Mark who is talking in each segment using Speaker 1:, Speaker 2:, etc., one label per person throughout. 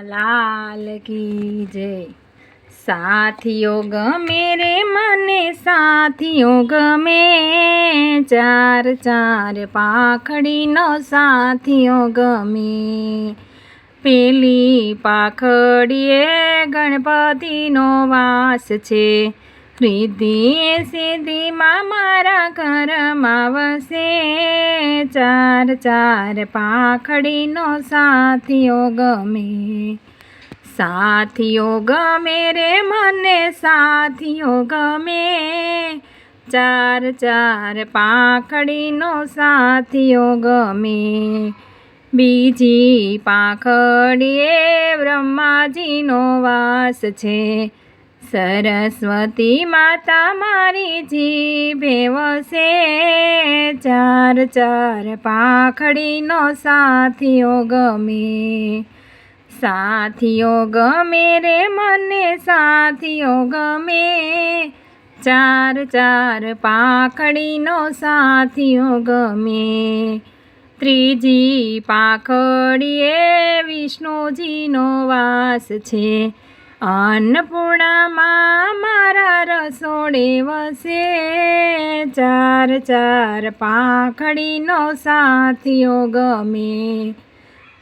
Speaker 1: લાલ કી સાથીઓ ગમે રે મને, સાથીઓ ગમે. ચાર ચાર પાખડીનો સાથીઓ ગમે. પેલી પાખડીએ ગણપતિનો વાસ છે. રિદ્ધિ સિદ્ધિમાં મારા ઘરમાં વસે ચાર ચાર પાખડીનો સાથીઓ ગમે સાથીઓ ગમે રે મને સાથીઓ ગમે ચાર ચાર પાખડીનો સાથીઓ ગમે બીજી પાખડીએ બ્રહ્માજીનો વાસ છે સરસ્વતી માતા મારી જીભે વસે, ચાર ચાર પાંખડીનો સાથીઓ ગમે. સાથીઓ ગમે રે મને, સાથીઓ ગમે. ચાર ચાર પાંખડીનો સાથીઓ ગમે. ત્રીજી પાંખડીએ વિષ્ણુજીનો વાસ છે. અન્નપૂર્ણામાં મારા રસોડે વસે. ચાર ચાર પાંખડીનો સાથીઓ ગમે.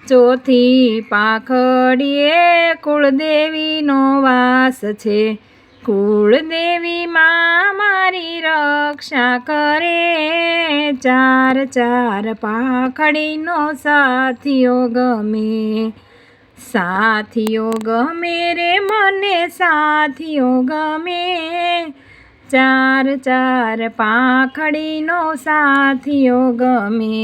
Speaker 1: ચોથી પાંખડીએ કુળદેવીનો વાસ છે. કુળદેવીમાં મારી રક્ષા કરે. ચાર ચાર પાંખડીનો સાથીઓ ગમે. સાથીઓ ગમે રે મને સાથીઓ ગમે ચાર ચાર પાંખડીનો સાથીઓ ગમે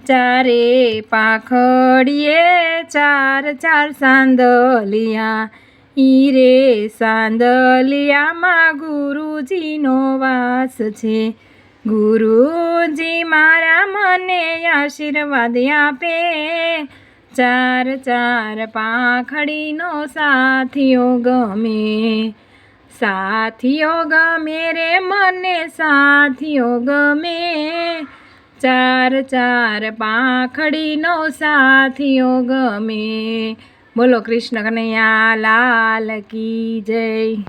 Speaker 1: ચારે પાંખડીએ ચાર ચાર સાંદલિયા ઈ રે સાંદલિયામાં ગુરુજીનો વાસ છે ગુરુજી મારા મને આશીર્વાદ આપે ચાર ચાર પાંખડીનો સાથીઓ ગમે. સાથીઓ ગમે રે મને, સાથીઓ ગમે. ચાર ચાર પાંખડીનો સાથીઓ ગમે. બોલો કૃષ્ણ કનૈયા, લાલ કી જય.